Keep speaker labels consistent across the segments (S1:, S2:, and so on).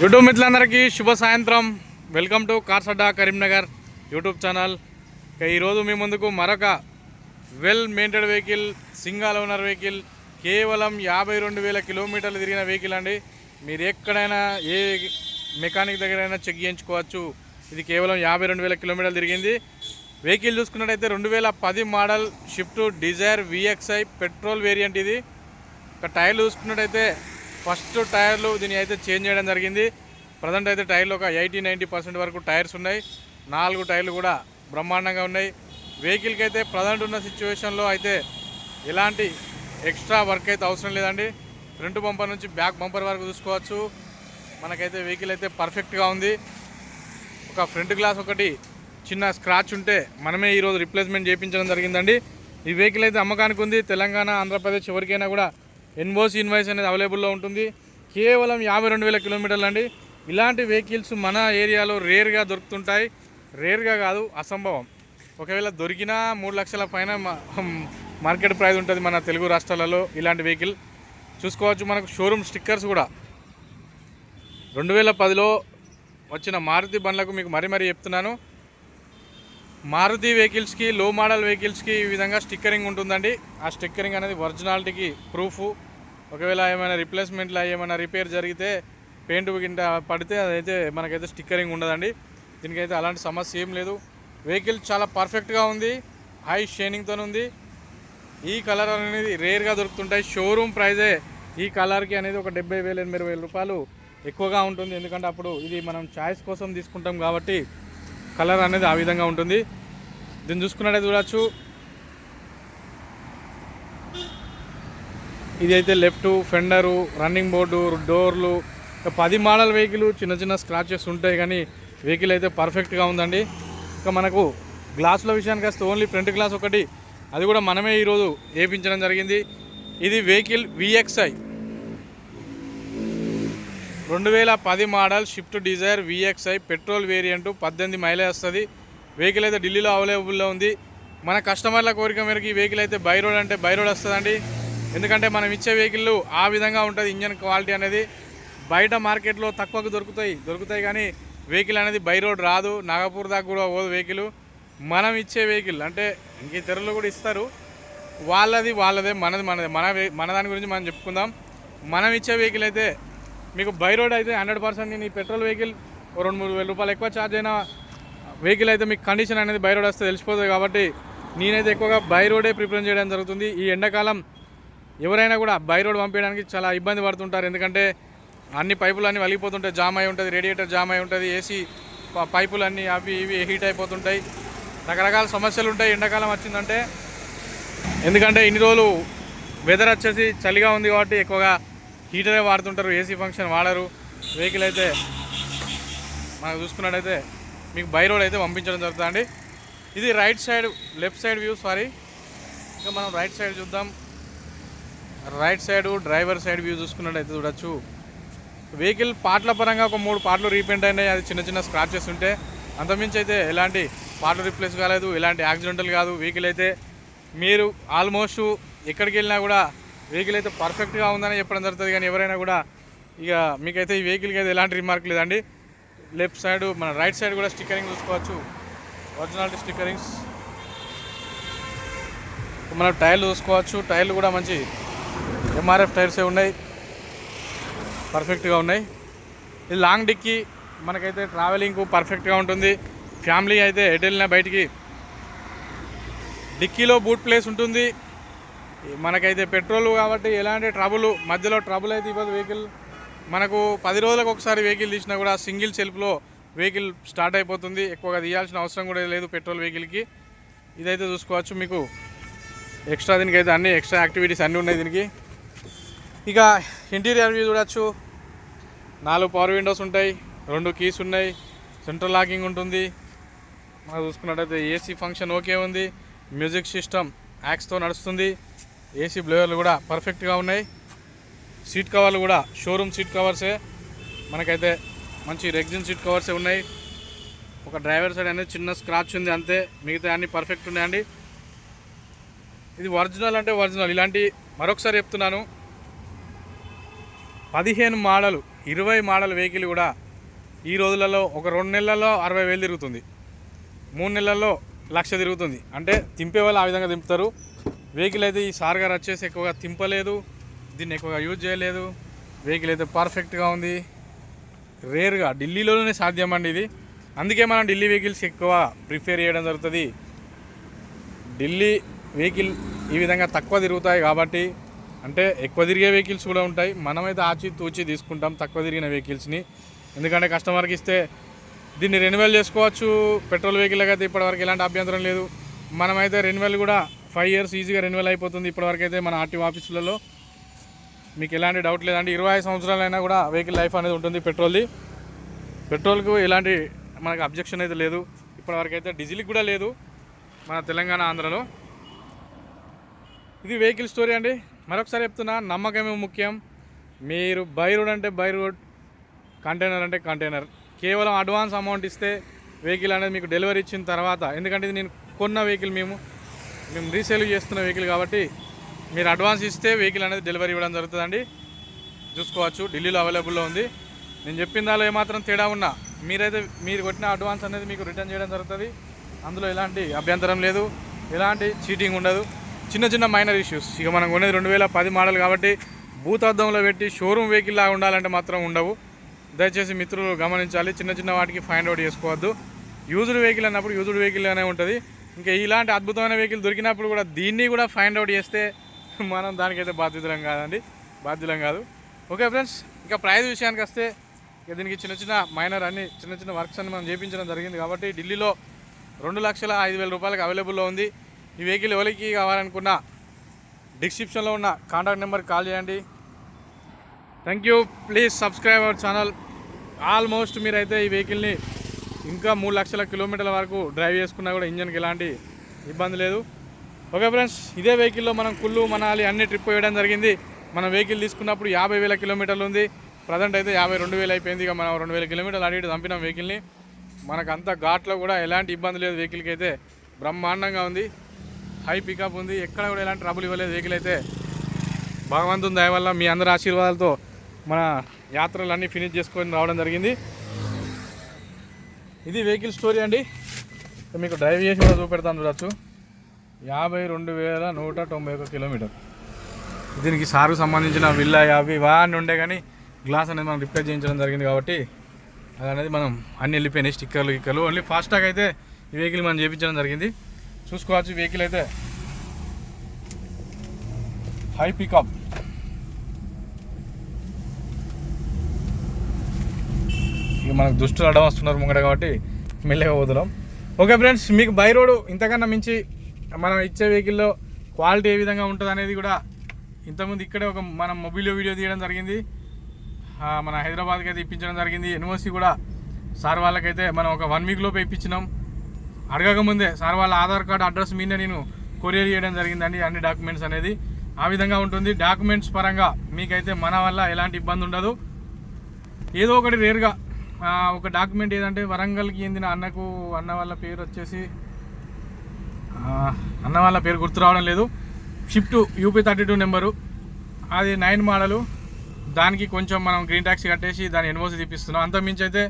S1: YouTube మిత్రులందరికీ శుభ సాయంత్రం. వెల్కమ్ టు కార్సడ్డా కరీంనగర్ యూట్యూబ్ ఛానల్ ఇక ఈరోజు మీ ముందుకు మరొక well maintained vehicle single owner vehicle కేవలం యాభై రెండు వేల కిలోమీటర్లు తిరిగిన వెహికల్ అండి. మీరు ఎక్కడైనా ఏ మెకానిక్ దగ్గరైనా చెక్ చేయించుకోవచ్చు. ఇది కేవలం యాభై రెండు వేల కిలోమీటర్లు తిరిగింది. వెహికల్ చూసుకున్నట్టయితే రెండు వేల పది model Swift Dzire VXI petrol variant ఇది. ఇక టైర్లు చూసుకున్నట్టయితే ఫస్ట్ టైర్లు దీన్ని అయితే చేంజ్ చేయడం జరిగింది. ప్రజెంట్ అయితే టైర్లు ఒక ఎయిటీ నైంటీ పర్సెంట్ వరకు టైర్స్ ఉన్నాయి. నాలుగు టైర్లు కూడా బ్రహ్మాండంగా ఉన్నాయి. వెహికల్కి అయితే ప్రజెంట్ ఉన్న సిచ్యువేషన్లో అయితే ఎలాంటి ఎక్స్ట్రా వర్క్ అయితే అవసరం లేదండి. ఫ్రంట్ బంపర్ నుంచి బ్యాక్ బంపర్ వరకు చూసుకోవచ్చు. మనకైతే వెహికల్ అయితే పర్ఫెక్ట్గా ఉంది. ఒక ఫ్రంట్ గ్లాస్ ఒకటి చిన్న స్క్రాచ్ ఉంటే మనమే ఈరోజు రిప్లేస్మెంట్ చేయించడం జరిగిందండి. ఈ వెహికల్ అయితే అమ్మకానికి ఉంది. తెలంగాణ ఆంధ్రప్రదేశ్ ఎవరికైనా కూడా ఎన్ఓసి ఇన్వాయిస్ అనేది అవైలబుల్లో ఉంటుంది. కేవలం యాభై రెండు వేల కిలోమీటర్లు అండి. ఇలాంటి వెహికల్స్ మన ఏరియాలో రేర్గా దొరుకుతుంటాయి. రేర్గా కాదు అసంభవం. ఒకవేళ దొరికినా మూడు లక్షల పైన మార్కెట్ ప్రైస్ ఉంటుంది మన తెలుగు రాష్ట్రాలలో ఇలాంటి వెహికల్. చూసుకోవచ్చు మనకు షోరూమ్ స్టిక్కర్స్ కూడా. రెండు వేల పదిలో వచ్చిన మారుతి బండ్లకు మీకు మరీ మరీ చెప్తున్నాను. మారుతి వెహికల్స్కి లో మోడల్ వెహికల్స్కి ఈ విధంగా స్టిక్కరింగ్ ఉంటుందండి. ఆ స్టిక్కరింగ్ అనేది ఒరిజినాలిటీకి ప్రూఫ్. ఒకవేళ ఏమైనా రిప్లేస్మెంట్లో ఏమైనా రిపేర్ జరిగితే పెయింట్ కింద పడితే అదైతే మనకైతే స్టిక్కరింగ్ ఉండదండి. దీనికైతే అలాంటి సమస్య ఏం లేదు. వెహికల్ చాలా పర్ఫెక్ట్గా ఉంది. హై షైనింగ్తో ఉంది. ఈ కలర్ అనేది రేర్గా దొరుకుతుంటాయి. షోరూమ్ ప్రైజే ఈ కలర్కి అనేది ఒక డెబ్బై వేలు ఎనభై వేల రూపాయలు ఎక్కువగా ఉంటుంది. ఎందుకంటే అప్పుడు ఇది మనం చాయిస్ కోసం తీసుకుంటాం కాబట్టి కలర్ అనేది ఆ విధంగా ఉంటుంది. దీన్ని చూసుకున్నట్టే చూడవచ్చు ఇది అయితే లెఫ్ట్ ఫెండరు రన్నింగ్ బోర్డు డోర్లు పది మోడల్ వెహికల్ చిన్న చిన్న స్క్రాచెస్ ఉంటాయి కానీ వెహికల్ అయితే పర్ఫెక్ట్గా ఉందండి. ఇంకా మనకు గ్లాసుల విషయానికి వస్తే ఓన్లీ ఫ్రంట్ గ్లాస్ ఒకటి. అది కూడా మనమే ఈరోజు వేయించడం జరిగింది. ఇది వెహికల్ విఎక్స్ఐ. రెండు వేల పది model Swift Dzire VXI petrol variant పద్దెనిమిది మైలేజ్ వస్తుంది. వెహికల్ అయితే ఢిల్లీలో అవైలబుల్లో ఉంది. మన కస్టమర్ల కోరిక మేరకు ఈ వెహికల్ అయితే బై రోడ్ అంటే బై రోడ్ వస్తుందండి. ఎందుకంటే మనం ఇచ్చే వెహికల్ ఆ విధంగా ఉంటుంది ఇంజన్ క్వాలిటీ అనేది. బయట మార్కెట్లో తక్కువకు దొరుకుతాయి దొరుకుతాయి కానీ వెహికల్ అనేది బై రోడ్ రాదు. నాగపూర్ దాకా కూడా పోదు వెహికల్. మనం ఇచ్చే వెహికల్ అంటే ఇంక ఇతరులు కూడా ఇస్తారు. వాళ్ళది వాళ్ళదే మనది మనదే. మన మన దాని గురించి మనం చెప్పుకుందాం. మనం ఇచ్చే వెహికల్ అయితే మీకు బై రోడ్ అయితే హండ్రెడ్ పర్సెంట్ నేను ఈ పెట్రోల్ వెహికల్ రెండు మూడు వేల రూపాయలు ఎక్కువ ఛార్జ్ అయినా వెహికల్ అయితే మీకు కండిషన్ అనేది బై రోడ్ వస్తే తెలిసిపోతుంది కాబట్టి నేనైతే ఎక్కువగా బై రోడే ప్రిఫరెన్స్ చేయడం జరుగుతుంది. ఈ ఎండాకాలం ఎవరైనా కూడా బై రోడ్ పంపించడానికి చాలా ఇబ్బంది పడుతుంటారు. ఎందుకంటే అన్ని పైపులు అన్నీ వలిగిపోతుంటాయి జామ్ అయి ఉంటుంది రేడియేటర్ జామ్ అయి ఉంటుంది ఏసీ పైపులు అన్నీ అవి ఇవి హీట్ అయిపోతుంటాయి. రకరకాల సమస్యలు ఉంటాయి. ఎండాకాలం వచ్చిందంటే ఎందుకంటే ఇన్ని రోజులు వెదర్ వచ్చేసి చలిగా ఉంది కాబట్టి ఎక్కువగా హీటరే వాడుతుంటారు ఏసీ ఫంక్షన్ వాడరు. వెహికల్ అయితే మనం చూసుకున్నట్టయితే మీకు బై రోడ్ అయితే పంపించడం జరుగుతుందండి. ఇది right side left side view sorry. ఇంకా మనం రైట్ సైడ్ చూద్దాం. Right side driver side view చూసుకున్నట్టయితే చూడొచ్చు. వెహికల్ పార్ట్ల పరంగా ఒక మూడు పార్ట్లు రీపెయింట్ అయినాయి. అది చిన్న చిన్న స్క్రాచెస్ ఉంటే అంతమించి అయితే ఎలాంటి పార్ట్లు రీప్లేస్ కాలేదు ఎలాంటి యాక్సిడెంటల్ కాదు. వెహికల్ అయితే మీరు ఆల్మోస్ట్ ఎక్కడికి వెళ్ళినా కూడా వెహికల్ అయితే పర్ఫెక్ట్గా ఉందని చెప్పడం జరుగుతుంది. కానీ ఎవరైనా కూడా ఇక మీకైతే ఈ వెహికల్కి అయితే ఎలాంటి రిమార్క్ లేదండి. లెఫ్ట్ సైడ్ మన రైట్ సైడ్ కూడా స్టిక్కరింగ్ చూసుకోవచ్చు. ఒరిజినాలిటీ స్టిక్కరింగ్స్ మన టైర్లు చూసుకోవచ్చు. టైర్లు కూడా మంచి ఎంఆర్ఎఫ్ టైర్సే ఉన్నాయి? పర్ఫెక్ట్గా ఉన్నాయి. ఇది లాంగ్ డిక్కి మనకైతే ట్రావెలింగ్కు పర్ఫెక్ట్గా ఉంటుంది. ఫ్యామిలీ అయితే ఎటు వెళ్ళినా బయటికి. డిక్కీలో బూట్ ప్లేస్ ఉంటుంది. మనకైతే పెట్రోల్ కాబట్టి ఎలాంటి ట్రబుల్ మధ్యలో ట్రబుల్ అయితే ఇవ్వదు వెహికల్ మనకు పది రోజులకు ఒకసారి వెహికల్ తీసినా కూడా సింగిల్ సెల్ఫ్లో వెహికల్ స్టార్ట్ అయిపోతుంది. ఎక్కువగా తీయాల్సిన అవసరం కూడా లేదు పెట్రోల్ వెహికల్కి ఇదైతే చూసుకోవచ్చు మీకు. ఎక్స్ట్రా దీనికి అయితే అన్ని ఎక్స్ట్రా యాక్టివిటీస్ అన్నీ ఉన్నాయి దీనికి. ఇక ఇంటీరియర్ వ్యూ చూడొచ్చు. నాలుగు పవర్ విండోస్ ఉంటాయి రెండు కీస్ ఉన్నాయి సెంట్రల్ లాకింగ్ ఉంటుంది. మనం చూసుకున్నట్టయితే ఏసీ ఫంక్షన్ ఓకే ఉంది. మ్యూజిక్ సిస్టమ్ యాక్స్తో నడుస్తుంది. ఏసీ బ్లేవర్లు కూడా పర్ఫెక్ట్గా ఉన్నాయి. సీట్ కవర్లు కూడా షోరూమ్ సీట్ కవర్సే మనకైతే మంచి రెగ్జిన్ సీట్ కవర్సే ఉన్నాయి. ఒక డ్రైవర్ సైడ్ అనేది చిన్న స్క్రాచ్ ఉంది అంతే. మిగతా అన్ని పర్ఫెక్ట్ ఉన్నాయండి. ఇది ఒరిజినల్ అంటే ఒరిజినల్ ఇలాంటి మరొకసారి చెప్తున్నాను. పదిహేను మోడలు ఇరవై మోడల్ వెహికల్ కూడా ఈ రోజులలో ఒక రెండు నెలల్లో అరవై వేలు తిరుగుతుంది. మూడు నెలల్లో లక్ష తిరుగుతుంది. అంటే తింపే వాళ్ళు ఆ విధంగా తింపుతారు. వెహికల్ అయితే ఈ సార్ గారు వచ్చేసి ఎక్కువగా తింపలేదు. దీన్ని ఎక్కువగా యూజ్ చేయలేదు. వెహికల్ అయితే పర్ఫెక్ట్గా ఉంది. రేర్గా ఢిల్లీలోనే సాధ్యం అండి ఇది. అందుకే మనం ఢిల్లీ వెహికల్స్ ఎక్కువ ప్రిఫేర్ చేయడం జరుగుతుంది. ఢిల్లీ వెహికల్ ఈ విధంగా తక్కువ తిరుగుతాయి కాబట్టి అంటే ఎక్కువ తిరిగే వెహికల్స్ కూడా ఉంటాయి. మనమైతే ఆచి తూచి తీసుకుంటాం తక్కువ తిరిగిన వెహికల్స్ని. ఎందుకంటే కస్టమర్కి ఇస్తే దీన్ని రెన్యువల్ చేసుకోవచ్చు. పెట్రోల్ వెహికల్ అయితే ఇప్పటివరకు ఎలాంటి అభ్యంతరం లేదు. మనమైతే రెన్యువల్ కూడా ఫైవ్ ఇయర్స్ ఈజీగా రెన్యువల్ అయిపోతుంది ఇప్పటివరకు అయితే మన ఆర్టీఓ ఆఫీసులలో. మీకు ఎలాంటి డౌట్ లేదండి. ఇరవై ఐదు సంవత్సరాలైనా కూడా వెహికల్ లైఫ్ అనేది ఉంటుంది పెట్రోల్ది. పెట్రోల్కు ఎలాంటి మనకు అబ్జెక్షన్ అయితే లేదు. ఇప్పటివరకు అయితే డీజిల్కి కూడా లేదు మన తెలంగాణ ఆంధ్రలో. ఇది వెహికల్ స్టోరీ అండి. మరొకసారి చెప్తున్నా నమ్మకమే ముఖ్యం. మీరు బై రోడ్ అంటే బై రోడ్ కంటైనర్ అంటే కంటైనర్. కేవలం అడ్వాన్స్ అమౌంట్ ఇస్తే వెహికల్ అనేది మీకు డెలివరీ ఇచ్చిన తర్వాత ఎందుకంటే ఇది నేను కొన్న వెహికల్ మేము మేము రీసేల్ చేస్తున్న వెహికల్ కాబట్టి మీరు అడ్వాన్స్ ఇస్తే వెహికల్ అనేది డెలివరీ ఇవ్వడం జరుగుతుందండి. చూసుకోవచ్చు ఢిల్లీలో అవైలబుల్లో ఉంది. నేను చెప్పిన దానిలో ఏమాత్రం తేడా ఉన్నా మీరైతే మీరు కొట్టిన అడ్వాన్స్ అనేది మీకు రిటర్న్ చేయడం జరుగుతుంది. అందులో ఎలాంటి అభ్యంతరం లేదు. ఎలాంటి చీటింగ్ ఉండదు. చిన్న చిన్న మైనర్ ఇష్యూస్ ఇక మనం కొనేది రెండు వేల పది మోడల్ కాబట్టి భూతార్థంలో పెట్టి షోరూమ్ వెహికల్ లాగా ఉండాలంటే మాత్రం ఉండవు. దయచేసి మిత్రులు గమనించాలి. చిన్న చిన్న వాటికి ఫైండ్ అవుట్ చేసుకోవద్దు. యూజ్డ్ వెహికల్ అన్నప్పుడు యూజ్డ్ వెహికల్ అనే ఉంటుంది. ఇంకా ఇలాంటి అద్భుతమైన వెహికల్ దొరికినప్పుడు కూడా దీన్ని కూడా ఫైండ్ అవుట్ చేస్తే మనం దానికైతే బాధ్యతలం కాదండి. బాధ్యులం కాదు. ఓకే ఫ్రెండ్స్ ఇంకా ప్రైజ్ విషయానికి వస్తే ఇక దీనికి చిన్న చిన్న మైనర్ అన్ని చిన్న చిన్న వర్క్స్ అన్ని మనం చేయించడం జరిగింది కాబట్టి ఢిల్లీలో రెండు లక్షల ఐదు వేల రూపాయలకు అవైలబుల్లో ఉంది. ఈ వెహికల్ ఎవరికి కావాలనుకున్నా డిస్క్రిప్షన్లో ఉన్న కాంటాక్ట్ నెంబర్ కాల్ చేయండి. Thank you please subscribe our channel almost మీరైతే ఈ వెహికల్ని ఇంకా మూడు లక్షల కిలోమీటర్ల వరకు డ్రైవ్ చేసుకున్నా కూడా ఇంజన్కి ఎలాంటి ఇబ్బంది లేదు. ఓకే ఫ్రెండ్స్ ఇదే వెహికల్లో మనం కుళ్ళు మనాలి అన్ని ట్రిప్ వేయడం జరిగింది. మనం వెహికల్ తీసుకున్నప్పుడు యాభై వేల కిలోమీటర్లు ఉంది. ప్రజెంట్ అయితే యాభై రెండు వేలు అయిపోయింది. ఇక మనం రెండు వేల కిలోమీటర్లు అడిగి చంపినాం వెహికల్ని. మనకు అంత ఘాట్లో కూడా ఎలాంటి ఇబ్బంది లేదు వెహికల్కి అయితే. బ్రహ్మాండంగా ఉంది. హై పికప్ ఉంది. ఎక్కడ కూడా ఎలాంటి ట్రబుల్ ఇవ్వలేదు. వెహికల్ అయితే భగవంతుని దయ వల్ల మీ అందరి ఆశీర్వాదాలతో మన యాత్రలన్నీ ఫినిష్ చేసుకొని రావడం జరిగింది. ఇది వెహికల్ స్టోరీ అండి. మీకు డ్రైవ్ చేసి కూడా చూపెడతాను చూడొచ్చు. యాభై రెండు వేల నూట తొంభై ఒక కిలోమీటర్. దీనికి సారుకు సంబంధించిన విల్లా అవి ఇవన్నీ ఉండే కానీ గ్లాస్ అనేది మనం రిపేర్ చేయించడం జరిగింది కాబట్టి అది అనేది మనం అన్ని వెళ్ళిపోయినాయి. స్టిక్కర్లు గిక్కర్లు. ఓన్లీ ఫాస్టాగ్ అయితే ఈ వెహికల్ మనం చేయించడం జరిగింది. చూసుకోవచ్చు వెహికల్ అయితే. హై పికప్ ఇక మనకు దుష్టులు అడ్డం వస్తున్నారు ముంగట కాబట్టి మెల్లగా వదలం ఓకే ఫ్రెండ్స్ మీకు బై రోడ్ ఇంతకన్నా మించి మనం ఇచ్చే వెహికల్లో క్వాలిటీ ఏ విధంగా ఉంటుంది అనేది కూడా ఇంతకుముందు ఇక్కడే ఒక మనం మొబైల్లో వీడియో తీయడం జరిగింది. మన హైదరాబాద్కి అయితే ఇప్పించడం జరిగింది. ఎన్ఓసి కూడా సార్ వాళ్ళకైతే మనం ఒక వన్ వీక్లోపు ఇప్పించినాం. అడగకముందే సార్ వాళ్ళ ఆధార్ కార్డు అడ్రస్ మీద నేను కొరియర్ చేయడం జరిగిందండి అన్ని డాక్యుమెంట్స్ అనేది. ఆ విధంగా ఉంటుంది. డాక్యుమెంట్స్ పరంగా మీకైతే మన వల్ల ఎలాంటి ఇబ్బంది ఉండదు. ఏదో ఒకటి రేరుగా ఒక డాక్యుమెంట్ ఏదంటే వరంగల్కి చెందిన అన్నకు అన్న వాళ్ళ పేరు వచ్చేసి అన్న వాళ్ళ పేరు గుర్తు రావడం లేదు. Swift UP thirty two number. అది నైన్ మోడలు. దానికి కొంచెం మనం గ్రీన్ ట్యాక్సీ కట్టేసి దాని ఎన్ఓసి తీపిస్తున్నాం. అంత మించి అయితే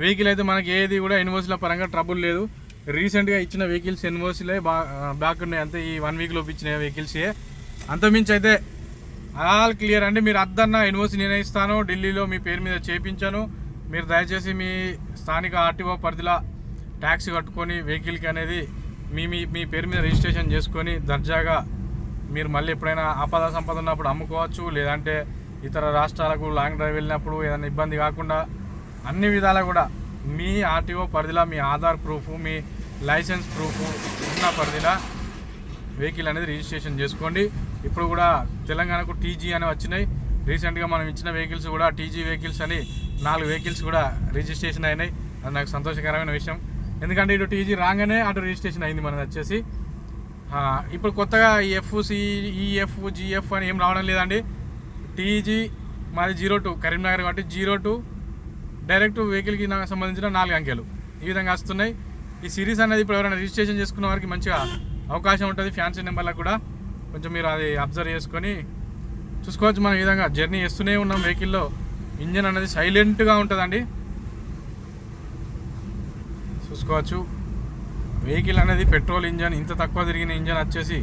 S1: వెహికల్ అయితే మనకి ఏది కూడా ఎన్ఓసీల పరంగా ట్రబుల్ లేదు. రీసెంట్గా ఇచ్చిన వెహికల్స్ ఎన్ఓసీలే బా బ్యాక్ ఉన్నాయి. అంతే ఈ వన్ వీక్లో ఇచ్చిన వెహికల్సే అంతమించి అయితే ఆల్ క్లియర్ అండి. మీరు అద్దన్న ఎన్ఓసీ నేనే ఇస్తాను ఢిల్లీలో మీ పేరు మీద చేపించాను. మీరు దయచేసి మీ స్థానిక ఆర్టీఓ పరిధిలో ట్యాక్స్ కట్టుకొని వెహికల్కి అనేది మీ మీ మీ పేరు మీద రిజిస్ట్రేషన్ చేసుకొని దర్జాగా మీరు మళ్ళీ ఎప్పుడైనా ఆపద సంపద ఉన్నప్పుడు అమ్ముకోవచ్చు. లేదంటే ఇతర రాష్ట్రాలకు లాంగ్ డ్రైవ్ వెళ్ళినప్పుడు ఏదైనా ఇబ్బంది కాకుండా అన్ని విధాలా కూడా మీ ఆర్టీఓ పరిధిలో మీ ఆధార్ ప్రూఫ్ మీ లైసెన్స్ ప్రూఫ్ ఉన్న పరిధిలో వెహికల్ అనేది రిజిస్ట్రేషన్ చేసుకోండి. ఇప్పుడు కూడా తెలంగాణకు టీజీ అని వచ్చినాయి. రీసెంట్గా మనం ఇచ్చిన వెహికల్స్ కూడా టీజీ వెహికల్స్ అని నాలుగు వెహికల్స్ కూడా రిజిస్ట్రేషన్ అయినాయి. అది నాకు సంతోషకరమైన విషయం. ఎందుకంటే ఇటు టీజీ రాగానే అటు రిజిస్ట్రేషన్ అయింది మనది వచ్చేసి. ఇప్పుడు కొత్తగా ఎఫ్ ఈఎఫ్ జిఎఫ్ అని ఏం రావడం లేదండి. టీజీ మాది జీరో టూ కరీంనగర్ కాబట్టి జీరో టూ డైరెక్ట్ వెహికల్కి నాకు సంబంధించిన నాలుగు అంకెలు ఈ విధంగా వస్తున్నాయి. ఈ సిరీస్ అనేది ఇప్పుడు ఎవరైనా రిజిస్ట్రేషన్ చేసుకున్న వారికి మంచిగా అవకాశం ఉంటుంది. ఫ్యాన్సీ నెంబర్లకు కూడా కొంచెం మీరు అది అబ్జర్వ్ చేసుకొని చూసుకోవచ్చు. మనం ఈ విధంగా జర్నీ చేస్తూనే ఉన్నాం. వెహికల్లో ఇంజన్ అనేది సైలెంట్గా ఉంటుందండి. చూసుకోవచ్చు. వెహికల్ అనేది పెట్రోల్ ఇంజన్ ఇంత తక్కువ తిరిగిన ఇంజన్ వచ్చేసి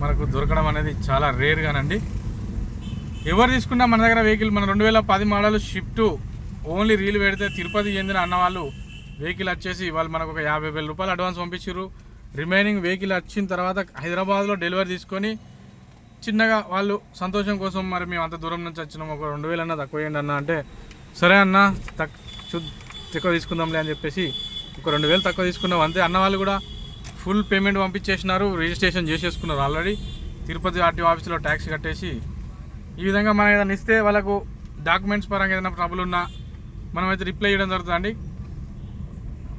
S1: మనకు దొరకడం అనేది చాలా రేర్గానండి ఎవరు తీసుకున్నా మన దగ్గర వెహికల్ మన రెండు వేల పది మోడల్ షిఫ్ట్ ఓన్లీ రీల్ పెడితే తిరుపతి చెందిన అన్న వాళ్ళు వెహికల్ వచ్చేసి వాళ్ళు మనకు ఒక యాభై వేల రూపాయలు అడ్వాన్స్ పంపించారు రిమైనింగ్ వెహికల్ వచ్చిన తర్వాత హైదరాబాద్లో డెలివరీ తీసుకొని చిన్నగా వాళ్ళు సంతోషం కోసం మరి మేము అంత దూరం నుంచి వచ్చినాం. ఒక రెండు వేలు అన్న తక్కువ వేయండి అన్న అంటే సరే అన్న తక్ తక్కువ తీసుకుందాంలే అని చెప్పేసి ఒక రెండు వేలు తక్కువ తీసుకున్నాం. అంతే అన్న వాళ్ళు కూడా ఫుల్ పేమెంట్ పంపించేసినారు. రిజిస్ట్రేషన్ చేసేసుకున్నారు ఆల్రెడీ. తిరుపతి ఆర్టీఓ ఆఫీస్లో ట్యాక్స్ కట్టేసి. ఈ విధంగా మనం ఏదైనా ఇస్తే వాళ్ళకు డాక్యుమెంట్స్ పరంగా ఏదైనా ట్రబుల్ ఉన్నా మనమైతే రిప్లై చేయడం జరుగుతుందండి.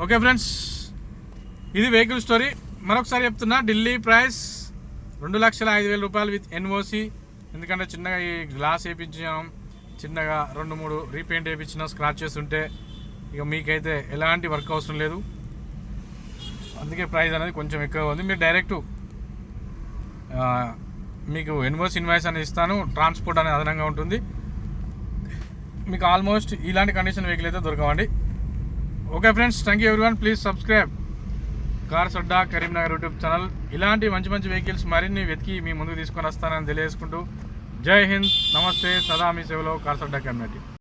S1: ఓకే ఫ్రెండ్స్ ఇది వెహికల్ స్టోరీ. మరొకసారి చెప్తున్నా ఢిల్లీ ప్రైస్ రెండు లక్షల ఐదు వేల రూపాయలు విత్ ఎన్ఓసి ఎందుకంటే చిన్నగా ఈ గ్లాస్ వేయించాం చిన్నగా రెండు మూడు రీపెయింట్ వేయించిన స్క్రాచెస్ ఉంటే ఇక మీకైతే ఎలాంటి వర్క్ అవసరం లేదు. అందుకే ప్రైస్ అనేది కొంచెం ఎక్కువ ఉంది. మీరు డైరెక్ట్ మీకు ఎన్వోస్ ఇన్వాయిస్ అనేది ఇస్తాను. ట్రాన్స్పోర్ట్ అనేది అదనంగా ఉంటుంది. మీకు ఆల్మోస్ట్ ఇలాంటి కండిషన్ వెహికల్ అయితే దొరకవండి. Okay friends thank you everyone please subscribe car Sadda Karimnagar YouTube channel ఇలాంటి మంచి మంచి వెహికల్స్ మరిన్ని వెతికి మీ ముందుకు తీసుకొని వస్తానని తెలియజేసుకుంటూ జై హింద్. నమస్తే. సదా మీ సేవలో కార్ సడ్డా కమ్యూనిటీ